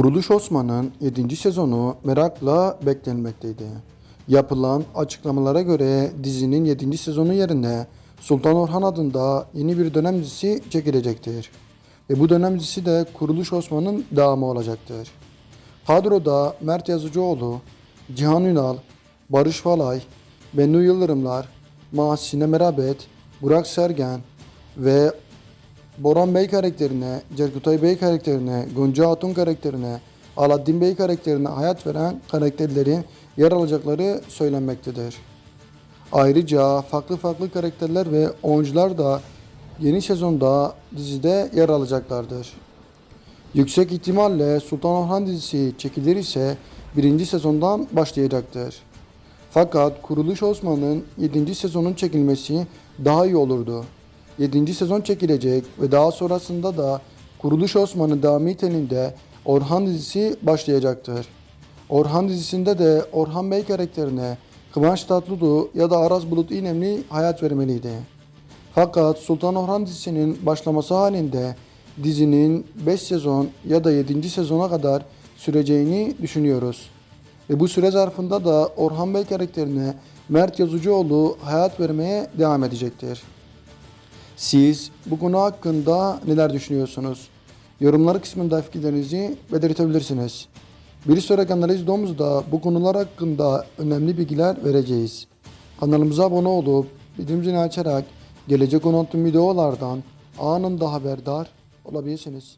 Kuruluş Osman'ın 7. sezonu merakla beklenmekteydi. Yapılan açıklamalara göre dizinin 7. sezonu yerine Sultan Orhan adında yeni bir dönem dizisi çekilecektir. Ve bu dönem dizisi de Kuruluş Osman'ın devamı olacaktır. Kadroda Mert Yazıcıoğlu, Cihan Ünal, Barış Falay, Bennu Yıldırımlar, Mahsine Merabet, Burak Sergen ve Boran Bey karakterine, Cerkutay Bey karakterine, Gonca Hatun karakterine, Aladdin Bey karakterine hayat veren karakterlerin yer alacakları söylenmektedir. Ayrıca farklı farklı karakterler ve oyuncular da yeni sezonda dizide yer alacaklardır. Yüksek ihtimalle Sultan Orhan dizisi çekilir ise birinci sezondan başlayacaktır. Fakat Kuruluş Osman'ın 7. sezonun çekilmesi daha iyi olurdu. 7. sezon çekilecek ve daha sonrasında da Kuruluş Osman'ın devamı niteliğinde Orhan dizisi başlayacaktır. Orhan dizisinde de Orhan Bey karakterine Kıvanç Tatlıtuğ ya da Aras Bulut İynemli hayat vermeliydi. Fakat Sultan Orhan dizisinin başlaması halinde dizinin 5 sezon ya da 7. sezona kadar süreceğini düşünüyoruz. Ve bu süre zarfında da Orhan Bey karakterine Mert Yazıcıoğlu hayat vermeye devam edecektir. Siz bu konu hakkında neler düşünüyorsunuz? Yorumlar kısmında fikirlerinizi belirtebilirsiniz. Bir sonraki analiz videomuzda bu konular hakkında önemli bilgiler vereceğiz. Kanalımıza abone olup bildirim zilini açarak gelecek olan tüm videolardan anında haberdar olabilirsiniz.